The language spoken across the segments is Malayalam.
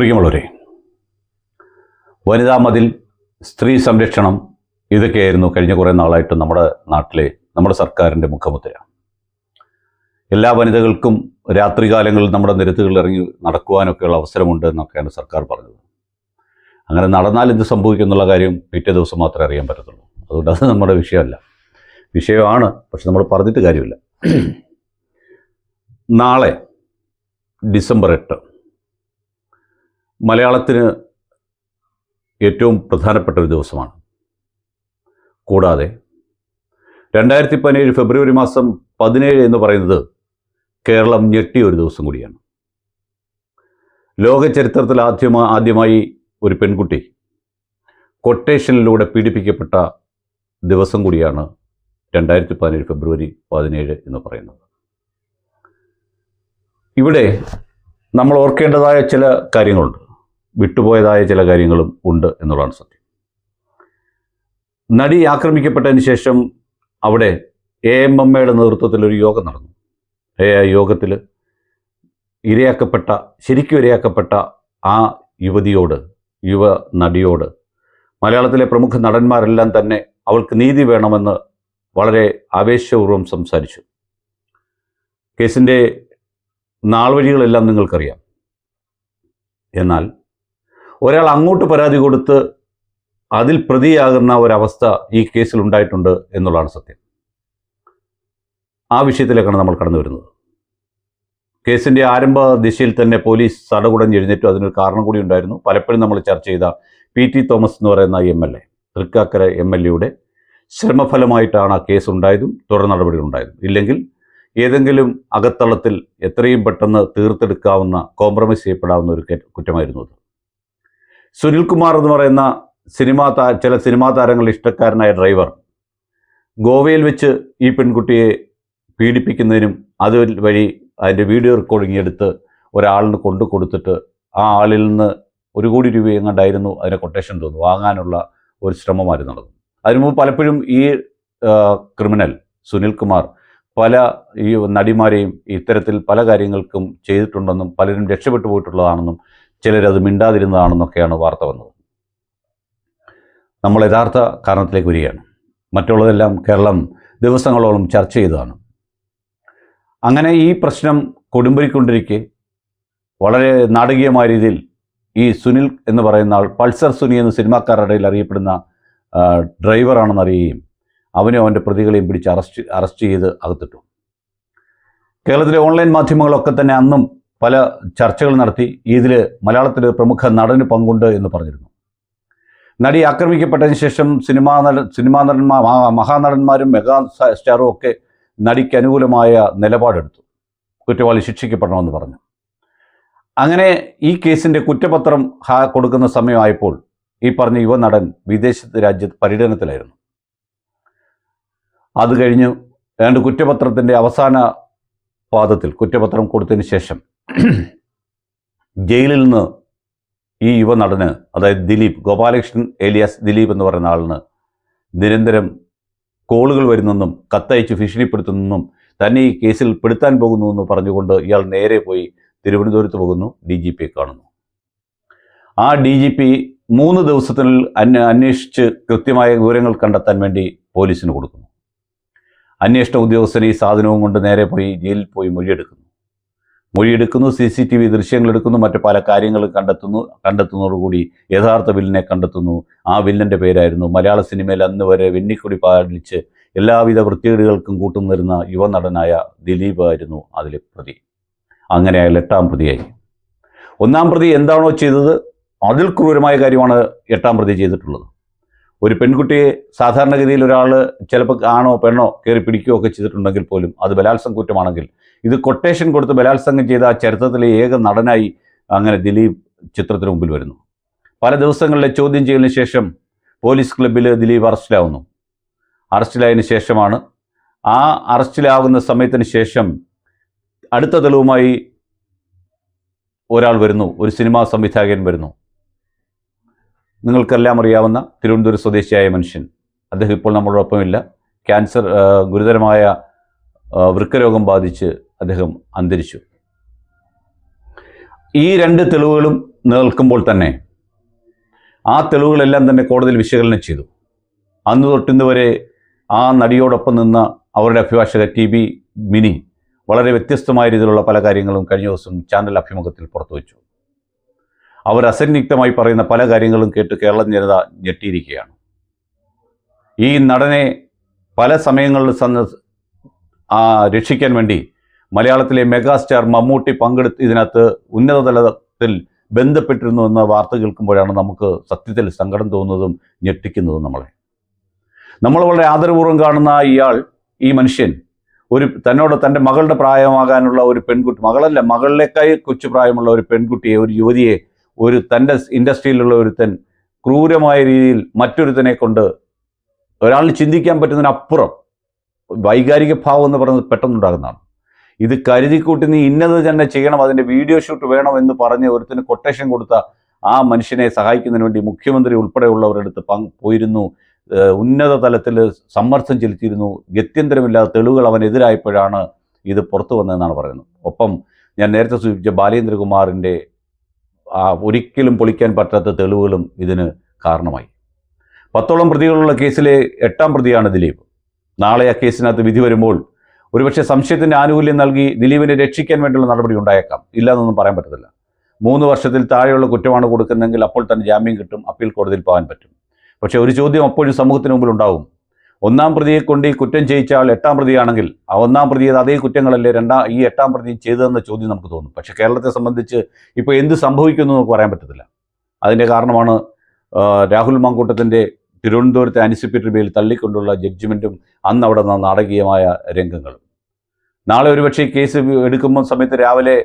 പ്രിയമുള്ളവരെ വനിതാ മതിൽ സ്ത്രീ സംരക്ഷണം ഇതൊക്കെയായിരുന്നു കഴിഞ്ഞ കുറേ നാളായിട്ട് നമ്മുടെ നാട്ടിലെ നമ്മുടെ സർക്കാരിന്റെ മുഖമുദ്ര. എല്ലാ വനിതകൾക്കും രാത്രികാലങ്ങളിൽ നമ്മുടെ നിരത്തുകളിൽ ഇറങ്ങി നടക്കുവാനൊക്കെയുള്ള അവസരമുണ്ട് എന്നൊക്കെയാണ് സർക്കാർ പറഞ്ഞത്. അങ്ങനെ നടന്നാൽ എന്ത് സംഭവിക്കും എന്നുള്ള കാര്യം പിറ്റേ ദിവസം മാത്രമേ അറിയാൻ പറ്റത്തുള്ളൂ. അതുകൊണ്ട് അത് നമ്മുടെ വിഷയമല്ല. വിഷയമാണ് പക്ഷെ നമ്മൾ പറഞ്ഞിട്ട് കാര്യമില്ല. നാളെ ഡിസംബർ എട്ട് മലയാളത്തിന് ഏറ്റവും പ്രധാനപ്പെട്ട ഒരു ദിവസമാണ്. കൂടാതെ രണ്ടായിരത്തി പതിനേഴ് ഫെബ്രുവരി മാസം പതിനേഴ് എന്ന് പറയുന്നത് കേരളം ഞെട്ടിയ ഒരു ദിവസം കൂടിയാണ്. ലോക ചരിത്രത്തിൽ ആദ്യമാ ആദ്യമായി ഒരു പെൺകുട്ടി കൊട്ടേഷനിലൂടെ പീഡിപ്പിക്കപ്പെട്ട ദിവസം കൂടിയാണ് രണ്ടായിരത്തി പതിനേഴ് ഫെബ്രുവരി പതിനേഴ് എന്ന് പറയുന്നത്. ഇവിടെ നമ്മൾ ഓർക്കേണ്ടതായ ചില കാര്യങ്ങളുണ്ട്. വിട്ടുപോയതായ ചില കാര്യങ്ങളും ഉണ്ട് എന്നുള്ളതാണ് സത്യം. നടി ആക്രമിക്കപ്പെട്ടതിന് ശേഷം അവിടെ എ എം എമ്മയുടെ നേതൃത്വത്തിൽ ഒരു യോഗം നടന്നു. ആ യോഗത്തിൽ ഇരയാക്കപ്പെട്ട ശരിക്കും ഇരയാക്കപ്പെട്ട ആ യുവതിയോട് യുവ നടിയോട് മലയാളത്തിലെ പ്രമുഖ നടന്മാരെല്ലാം തന്നെ അവൾക്ക് നീതി വേണമെന്ന് വളരെ ആവേശപൂർവം സംസാരിച്ചു. കേസിന്റെ നാൾവഴികളെല്ലാം നിങ്ങൾക്കറിയാം. എന്നാൽ ഒരാൾ അങ്ങോട്ട് പരാതി കൊടുത്ത് അതിൽ പ്രതിയാകുന്ന ഒരവസ്ഥ ഈ കേസിൽ ഉണ്ടായിട്ടുണ്ട് എന്നുള്ളതാണ് സത്യം. ആ വിഷയത്തിലേക്കാണ് നമ്മൾ കടന്നു വരുന്നത്. കേസിന്റെ ആരംഭ ദിശയിൽ തന്നെ പോലീസ് സടകുടഞ്ഞ് എഴുന്നേറ്റു. അതിനൊരു കാരണം കൂടി ഉണ്ടായിരുന്നു. പലപ്പോഴും നമ്മൾ ചർച്ച ചെയ്ത പി ടി തോമസ് എന്ന് പറയുന്ന M L A Thrikkakara M L എയുടെ ശ്രമഫലമായിട്ടാണ് ആ കേസ് ഉണ്ടായതും തുടർ നടപടികൾ ഉണ്ടായതും. ഇല്ലെങ്കിൽ ഏതെങ്കിലും അകത്തളത്തിൽ എത്രയും പെട്ടെന്ന് തീർത്തെടുക്കാവുന്ന കോംപ്രമൈസ് ചെയ്യപ്പെടാവുന്ന ഒരു കുറ്റമായിരുന്നു അത്. സുനിൽകുമാർ എന്ന് പറയുന്ന സിനിമാ താ ചില സിനിമാ താരങ്ങളുടെ ഇഷ്ടക്കാരനായ ഡ്രൈവർ. ഗോവയിൽ വെച്ച് ഈ പെൺകുട്ടിയെ പീഡിപ്പിക്കുന്നതിനും അത് വഴി അതിന്റെ വീഡിയോ റെക്കോർഡിംഗ് എടുത്ത് ഒരാളിന് കൊണ്ടു കൊടുത്തിട്ട് ആ ആളിൽ നിന്ന് ഒരു കോടി രൂപ എങ്ങാണ്ടായിരുന്നു അതിനെ കൊട്ടേഷൻ തോന്നുന്നു വാങ്ങാനുള്ള ഒരു ശ്രമമായിരുന്നു നടന്നു. അതിനു മുമ്പ് പലപ്പോഴും ഈ ക്രിമിനൽ സുനിൽകുമാർ പല ഈ നടിമാരെയും ഇത്തരത്തിൽ പല കാര്യങ്ങൾക്കും ചെയ്തിട്ടുണ്ടെന്നും പലരും രക്ഷപ്പെട്ടു പോയിട്ടുള്ളതാണെന്നും ചിലരത് മിണ്ടാതിരുന്നതാണെന്നൊക്കെയാണ് വാർത്ത വന്നത്. നമ്മൾ യഥാർത്ഥ കാരണത്തിലേക്ക് വരികയാണ്. മറ്റുള്ളതെല്ലാം കേരളം ദിവസങ്ങളോളം ചർച്ച ചെയ്തതാണ്. അങ്ങനെ ഈ പ്രശ്നം കൊടുമ്പിരിക്കൊണ്ടിരിക്കെ വളരെ നാടകീയമായ രീതിയിൽ ഈ സുനിൽ എന്ന് പറയുന്ന ആൾ പൾസർ സുനി എന്ന് സിനിമാക്കാരുടെ ഇടയിൽ അറിയപ്പെടുന്ന ഡ്രൈവറാണെന്ന് അറിയുകയും അവനെയും അവന്റെ പ്രതികളെയും പിടിച്ച് അറസ്റ്റ് അറസ്റ്റ് ചെയ്ത് അകത്തിട്ടു. കേരളത്തിലെ ഓൺലൈൻ മാധ്യമങ്ങളൊക്കെ തന്നെ അന്നും പല ചർച്ചകൾ നടത്തി ഇതിൽ മലയാളത്തിൽ പ്രമുഖ നടന് പങ്കുണ്ട് എന്ന് പറഞ്ഞിരുന്നു. നടി ആക്രമിക്കപ്പെട്ടതിന് ശേഷം സിനിമാ നട സിനിമാ നടന്മാർ മഹാ- മഹാനടന്മാരും മെഗാ സ്റ്റാറും ഒക്കെ നടിക്ക് അനുകൂലമായ നിലപാടെടുത്തു. കുറ്റവാളി ശിക്ഷിക്കപ്പെടണമെന്ന് പറഞ്ഞു. അങ്ങനെ ഈ കേസിന്റെ കുറ്റപത്രം കൊടുക്കുന്ന സമയമായപ്പോൾ ഈ പറഞ്ഞ യുവ നടൻ വിദേശത്ത് രാജ്യത്ത് പര്യടനത്തിലായിരുന്നു. അത് കഴിഞ്ഞ് ഏതാണ്ട് കുറ്റപത്രത്തിന്റെ അവസാന പാദത്തിൽ കുറ്റപത്രം കൊടുത്തതിന് ശേഷം ജയിലിൽ നിന്ന് ഈ യുവ നടന് അതായത് ദിലീപ് ഗോപാലകൃഷ്ണൻ ഏലിയാസ് ദിലീപ് എന്ന് പറയുന്ന ആളിന് നിരന്തരം കോളുകൾ വരുന്നെന്നും കത്തയച്ച് ഭീഷണിപ്പെടുത്തുന്നെന്നും തന്നെ ഈ കേസിൽ പെടുത്താൻ പോകുന്നു എന്ന് പറഞ്ഞുകൊണ്ട് ഇയാൾ നേരെ പോയി തിരുവനന്തപുരത്ത് പോകുന്നു ഡി ജി പിയെ കാണുന്നു. ആ ഡി ജി പി മൂന്ന് ദിവസത്തിനുള്ളിൽ അന്വ അന്വേഷിച്ച് കൃത്യമായ വിവരങ്ങൾ കണ്ടെത്താൻ വേണ്ടി പോലീസിന് കൊടുക്കുന്നു. അന്വേഷണ ഉദ്യോഗസ്ഥൻ ഈ സാധനവും കൊണ്ട് നേരെ പോയി ജയിലിൽ പോയി മൊഴിയെടുക്കുന്നു. മൊഴിയെടുക്കുന്നു സി സി ടി വി ദൃശ്യങ്ങൾ എടുക്കുന്നു മറ്റു പല കാര്യങ്ങളും കണ്ടെത്തുന്നു കണ്ടെത്തുന്നതോടുകൂടി യഥാർത്ഥ വില്ലനെ കണ്ടെത്തുന്നു. ആ വില്ലന്റെ പേരായിരുന്നു മലയാള സിനിമയിൽ അന്ന് വരെ വെന്നിക്കൊടി പാലിച്ച് എല്ലാവിധ വൃത്തികേടുകൾക്കും കൂട്ടുനിന്നിരുന്ന യുവനടനായ ദിലീപ് ആയിരുന്നു അതിലെ പ്രതി. അങ്ങനെ അയാൾ എട്ടാം പ്രതിയായി. ഒന്നാം പ്രതി എന്താണോ ചെയ്തത്? അതിൽ ക്രൂരമായ കാര്യമാണ് എട്ടാം പ്രതി ചെയ്തിട്ടുള്ളത്. ഒരു പെൺകുട്ടിയെ സാധാരണഗതിയിൽ ഒരാൾ ചിലപ്പോൾ ആണോ പെണ്ണോ കയറി പിടിക്കുകയോ ഒക്കെ ചെയ്തിട്ടുണ്ടെങ്കിൽ പോലും അത് ബലാത്സംഗ കുറ്റമാണെങ്കിൽ ഇത് കൊട്ടേഷൻ കൊടുത്ത് ബലാത്സംഗം ചെയ്ത ആ ചരിത്രത്തിലെ ഏക നടനായി അങ്ങനെ ദിലീപ് ചിത്രത്തിന് മുമ്പിൽ വരുന്നു. പല ദിവസങ്ങളിലെ ചോദ്യം ചെയ്യലിന് ശേഷം പോലീസ് ക്ലബ്ബിൽ ദിലീപ് അറസ്റ്റിലാവുന്നു. അറസ്റ്റിലായതിനു ശേഷമാണ് ആ അറസ്റ്റിലാകുന്ന സമയത്തിന് ശേഷം അടുത്ത തെളിവുമായി ഒരാൾ വരുന്നു ഒരു സിനിമാ സംവിധായകൻ വരുന്നു. നിങ്ങൾക്കെല്ലാം അറിയാവുന്ന തിരുവനന്തപുരം സ്വദേശിയായ മനുഷ്യൻ. അദ്ദേഹം ഇപ്പോൾ നമ്മളോടൊപ്പമില്ല. ക്യാൻസർ ഗുരുതരമായ വൃക്കരോഗം ബാധിച്ച് അദ്ദേഹം അന്തരിച്ചു. ഈ രണ്ട് തെളിവുകളും നിൽക്കുമ്പോൾ തന്നെ ആ തെളിവുകളെല്ലാം തന്നെ കോടതിയിൽ വിശകലനം ചെയ്തു. അന്ന് തൊട്ടിന്ന് വരെ ആ നടിയോടൊപ്പം നിന്ന അവരുടെ അഭിഭാഷക ടി ബി മിനി വളരെ വ്യത്യസ്തമായ രീതിയിലുള്ള പല കാര്യങ്ങളും കഴിഞ്ഞ ദിവസം ചാനൽ അഭിമുഖത്തിൽ പുറത്തുവച്ചു അവർ അസന്നിഗ്ധമായി പറയുന്ന പല കാര്യങ്ങളും കേട്ട് കേരള ജനത ഞെട്ടിയിരിക്കുകയാണ്. ഈ നടനെ പല സമയങ്ങളിൽ സന്ദ ആ, രക്ഷിക്കാൻ വേണ്ടി മലയാളത്തിലെ മെഗാസ്റ്റാർ മമ്മൂട്ടി പങ്കെടുത്ത് ഇതിനകത്ത് ഉന്നതതലത്തിൽ ബന്ധപ്പെട്ടിരുന്നു എന്ന വാർത്ത കേൾക്കുമ്പോഴാണ് നമുക്ക് സത്യത്തിൽ സങ്കടം തോന്നുന്നതും ഞെട്ടിക്കുന്നതും നമ്മളെ. നമ്മൾ വളരെ ആദരപൂർവം കാണുന്ന ഇയാൾ ഈ മനുഷ്യൻ ഒരു തന്നോട് തന്റെ മകളുടെ പ്രായമാകാനുള്ള ഒരു പെൺകുട്ടി മകളല്ല മകളിലേക്കായി കൊച്ചു പ്രായമുള്ള ഒരു പെൺകുട്ടിയെ ഒരു യുവതിയെ ഒരു തന്റെ ഇൻഡസ്ട്രിയിലുള്ള ഒരുത്തൻ ക്രൂരമായ രീതിയിൽ മറ്റൊരുത്തനെ കൊണ്ട് ഒരാളിന് ചിന്തിക്കാൻ പറ്റുന്നതിനപ്പുറം വൈകാരിക ഭാവം എന്ന് പറയുന്നത് പെട്ടെന്നുണ്ടാകുന്നതാണ്. ഇത് കരുതിക്കൂട്ടി നീ ഇന്നത് തന്നെ ചെയ്യണം അതിന്റെ വീഡിയോ ഷൂട്ട് വേണം എന്ന് പറഞ്ഞ് ഒരുത്തിന് കൊട്ടേഷൻ കൊടുത്ത ആ മനുഷ്യനെ സഹായിക്കുന്നതിന് വേണ്ടി മുഖ്യമന്ത്രി ഉൾപ്പെടെയുള്ളവരെടുത്ത് അടുത്ത് പോയിരുന്നു. ഉന്നത തലത്തിൽ സമ്മർദ്ദം ചെലുത്തിയിരുന്നു. ഗത്യന്തരമില്ലാത്ത തെളിവുകൾ അവനെതിരായപ്പോഴാണ് ഇത് പുറത്തു വന്നതെന്നാണ് പറയുന്നത്. ഒപ്പം ഞാൻ നേരത്തെ സൂചിപ്പിച്ച ബാലേന്ദ്രകുമാറിന്റെ ഒരിക്കലും പൊളിക്കാൻ പറ്റാത്ത തെളിവുകളും ഇതിന് കാരണമായി. പത്തോളം പ്രതികളുള്ള കേസിലെ എട്ടാം പ്രതിയാണ് ദിലീപ്. നാളെ ആ കേസിനകത്ത് വിധി വരുമ്പോൾ ഒരുപക്ഷെ സംശയത്തിന്റെ ആനുകൂല്യം നൽകി ദിലീപിനെ രക്ഷിക്കാൻ വേണ്ടിയുള്ള നടപടി ഉണ്ടായേക്കാം. ഇല്ലെന്നൊന്നും പറയാൻ പറ്റത്തില്ല. മൂന്ന് വർഷത്തിൽ താഴെയുള്ള കുറ്റമാണ് കൊടുക്കുന്നതെങ്കിൽ അപ്പോൾ തന്നെ ജാമ്യം കിട്ടും അപ്പീൽ കോടതിയിൽ പോകാൻ പറ്റും. പക്ഷേ ഒരു ചോദ്യം അപ്പോഴും സമൂഹത്തിന് മുമ്പിൽ ഉണ്ടാവും. ഒന്നാം പ്രതിയെ കൊണ്ട് ഈ കുറ്റം ചെയ്യിച്ച ആൾ എട്ടാം പ്രതിയാണെങ്കിൽ ആ ഒന്നാം പ്രതി ചെയ്ത അതേ കുറ്റങ്ങളല്ലേ രണ്ടാം ഈ എട്ടാം പ്രതി ചെയ്തതെന്ന ചോദ്യം നമുക്ക് തോന്നും. പക്ഷേ കേരളത്തെ സംബന്ധിച്ച് ഇപ്പോൾ എന്ത് സംഭവിക്കുന്നു എന്ന് നമുക്ക് പറയാൻ പറ്റത്തില്ല. അതിന്റെ കാരണമാണ് രാഹുൽ മാങ്കൂട്ടത്തിന്റെ തിരുവനന്തപുരത്തെ ആന്റിസിപ്പേറ്ററി ബെയിൽ തള്ളിക്കൊണ്ടുള്ള ജഡ്ജ്മെന്റും അന്ന് അവിടെ നിന്ന നാടകീയമായ രംഗങ്ങളും. നാളെ ഒരുപക്ഷെ കേസ് എടുക്കുമ്പോൾ സമയത്ത് രാവിലെ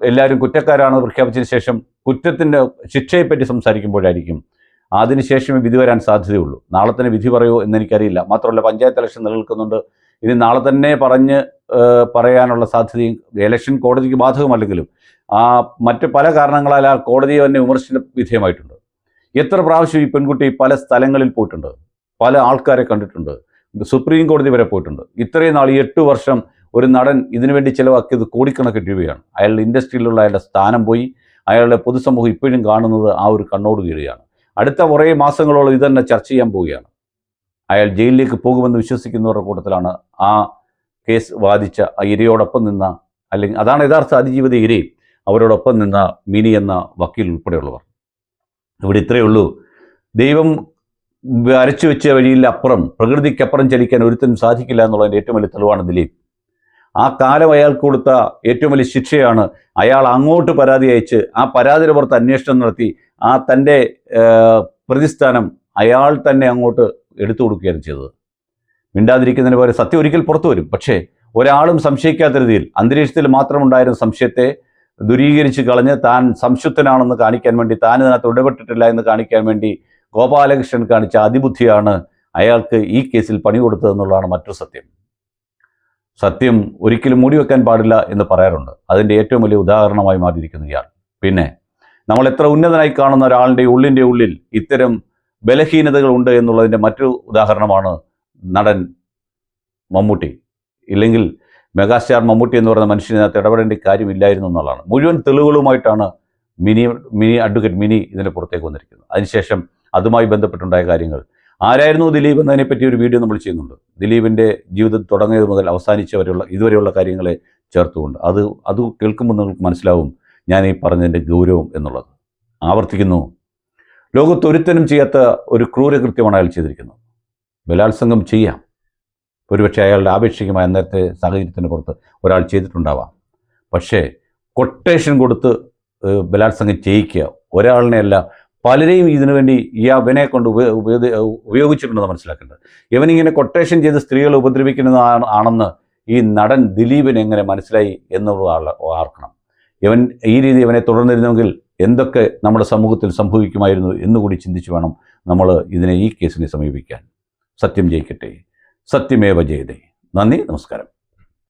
എല്ലാവരും കുറ്റക്കാരാണ് പ്രഖ്യാപിച്ചതിന് ശേഷം കുറ്റത്തിന്റെ ശിക്ഷയെപ്പറ്റി സംസാരിക്കുമ്പോഴായിരിക്കും അതിനുശേഷമേ വിധി വരാൻ സാധ്യതയുള്ളൂ. നാളെ തന്നെ വിധി പറയുമോ എന്ന് എനിക്കറിയില്ല മാത്രമല്ല പഞ്ചായത്ത് ഇലക്ഷൻ നിലനിൽക്കുന്നുണ്ട്. ഇനി നാളെ തന്നെ പറഞ്ഞ് പറയാനുള്ള സാധ്യതയും ഇലക്ഷൻ കോടതിക്ക് ബാധകമല്ലെങ്കിലും ആ മറ്റ് പല കാരണങ്ങളാൽ ആ കോടതിയെ തന്നെ വിമർശന വിധേയമായിട്ടുണ്ട്. എത്ര പ്രാവശ്യം ഈ പെൺകുട്ടി പല സ്ഥലങ്ങളിൽ പോയിട്ടുണ്ട്? പല ആൾക്കാരെ കണ്ടിട്ടുണ്ട്. സുപ്രീം കോടതി വരെ പോയിട്ടുണ്ട്. ഇത്രയും നാൾ ഈ എട്ട് വർഷം ഒരു നടൻ ഇതിനുവേണ്ടി ചിലവാക്കിയത് കോടിക്കണക്കിന് രൂപയാണ്. അയാളുടെ ഇൻഡസ്ട്രിയിലുള്ള അയാളുടെ സ്ഥാനം പോയി. അയാളുടെ പൊതുസമൂഹം ഇപ്പോഴും കാണുന്നത് ആ ഒരു കണ്ണോട് കീഴുകയാണ് അടുത്ത കുറേ മാസങ്ങളോളം ഇത് തന്നെ ചർച്ച ചെയ്യാൻ പോവുകയാണ്. അയാൾ ജയിലിലേക്ക് പോകുമെന്ന് വിശ്വസിക്കുന്നവരുടെ കൂട്ടത്തിലാണ് ആ കേസ് വാദിച്ച ആ ഇരയോടൊപ്പം നിന്ന അല്ലെങ്കിൽ അതാണ് യഥാർത്ഥ അതിജീവിത ഇരയും. അവരോടൊപ്പം നിന്ന മിനി എന്ന വക്കീൽ ഉൾപ്പെടെയുള്ളവർ. ഇവിടെ ഇത്രയേ ഉള്ളൂ. ദൈവം വരച്ചു വെച്ച വഴിയിൽ അപ്പുറം പ്രകൃതിക്കപ്പുറം ചലിക്കാൻ ഒരുത്തനും സാധിക്കില്ല എന്നുള്ളതിന്റെ ഏറ്റവും വലിയ തെളിവാണ് ദിലീപ്. ആ കാലം അയാൾക്ക് കൊടുത്ത ഏറ്റവും വലിയ ശിക്ഷയാണ് അയാൾ അങ്ങോട്ട് പരാതി അയച്ച് ആ പരാതിയുടെ പുറത്ത് അന്വേഷണം നടത്തി ആ തന്റെ പ്രതിസ്ഥാനം അയാൾ തന്നെ അങ്ങോട്ട് എടുത്തു കൊടുക്കുകയാണ് ചെയ്തത്. മിണ്ടാതിരിക്കുന്നതിന് പകരം സത്യം ഒരിക്കൽ പുറത്തു വരും. പക്ഷേ ഒരാളും സംശയിക്കാത്ത രീതിയിൽ അന്തരീക്ഷത്തിൽ മാത്രമുണ്ടായിരുന്ന സംശയത്തെ ദുരീകരിച്ച് കളഞ്ഞ് താൻ സംശുദ്ധനാണെന്ന് കാണിക്കാൻ വേണ്ടി താൻ ഇതിനകത്ത് ഇടപെട്ടിട്ടില്ല എന്ന് കാണിക്കാൻ വേണ്ടി ഗോപാലകൃഷ്ണൻ കാണിച്ച അതിബുദ്ധിയാണ് അയാൾക്ക് ഈ കേസിൽ പണി കൊടുത്തതെന്നുള്ളതാണ് മറ്റൊരു സത്യം. സത്യം ഒരിക്കലും മൂടിവെക്കാൻ പാടില്ല എന്ന് പറയാറുണ്ട്. അതിന്റെ ഏറ്റവും വലിയ ഉദാഹരണമായി മാറിയിരിക്കുന്നു ഇയാൾ. പിന്നെ നമ്മൾ എത്ര ഉന്നതനായി കാണുന്ന ഒരാളിന്റെ ഉള്ളിന്റെ ഉള്ളിൽ ഇത്തരം ബലഹീനതകൾ ഉണ്ട് എന്നുള്ളതിന്റെ മറ്റൊരു ഉദാഹരണമാണ് നടൻ മമ്മൂട്ടി. ഇല്ലെങ്കിൽ മെഗാസ്റ്റാർ മമ്മൂട്ടി എന്ന് പറയുന്ന മനുഷ്യനകത്ത് ഇടപെടേണ്ട കാര്യമില്ലായിരുന്നു എന്നുള്ളതാണ്. മുഴുവൻ തെളിവുകളുമായിട്ടാണ് മിനി മിനി അഡ്വക്കേറ്റ് മിനി ഇതിന്റെ പുറത്തേക്ക് വന്നിരിക്കുന്നത്. അതിനുശേഷം അതുമായി ബന്ധപ്പെട്ടുണ്ടായ കാര്യങ്ങൾ. ആരായിരുന്നു ദിലീപ് എന്നതിനെപ്പറ്റി ഒരു വീഡിയോ നമ്മൾ ചെയ്യുന്നുണ്ട്. ദിലീപിന്റെ ജീവിതം തുടങ്ങിയത് മുതൽ അവസാനിച്ചവരെയുള്ള ഇതുവരെയുള്ള കാര്യങ്ങളെ ചേർത്തുകൊണ്ട്. അത് അത് കേൾക്കുമ്പോൾ നിങ്ങൾക്ക് മനസ്സിലാവും ഞാൻ ഈ പറഞ്ഞതിന്റെ ഗൗരവം എന്നുള്ളത്. ആവർത്തിക്കുന്നു. ലോകത്തൊരുത്തനും ചെയ്യാത്ത ഒരു ക്രൂരകൃത്യമാണ് അയാൾ ചെയ്തിരിക്കുന്നത്. ബലാത്സംഗം ചെയ്യാം. ഒരുപക്ഷെ അയാളുടെ ആപേക്ഷികമായ അന്നത്തെ സാഹചര്യത്തിന് പുറത്ത് ഒരാൾ ചെയ്തിട്ടുണ്ടാവാം. പക്ഷേ കൊട്ടേഷൻ കൊടുത്ത് ബലാത്സംഗം ചെയ്യിക്കുക ഒരാളിനെയല്ല പലരെയും ഇതിനു വേണ്ടി ഈ അവനെ കൊണ്ട് ഉപയോഗി ഉപയോഗ- ഉപയോഗിച്ചിട്ടുണ്ടെന്ന് മനസ്സിലാക്കേണ്ടത്. ഇവനിങ്ങനെ കൊട്ടേഷൻ ചെയ്ത് സ്ത്രീകളെ ഉപദ്രവിക്കുന്നതാണ് ആണെന്ന് ഈ നടൻ ദിലീപിന് എങ്ങനെ മനസ്സിലായി എന്നുള്ള ആർക്കണം ഇവൻ ഈ രീതി ഇവനെ തുടർന്നിരുന്നെങ്കിൽ എന്തൊക്കെ നമ്മുടെ സമൂഹത്തിൽ സംഭവിക്കുമായിരുന്നു എന്നുകൂടി ചിന്തിച്ചു വേണം നമ്മൾ ഇതിനെ ഈ കേസിനെ സമീപിക്കാൻ. സത്യം ജയിക്കട്ടെ. സത്യമേവ ജയതേ. നന്ദി നമസ്കാരം.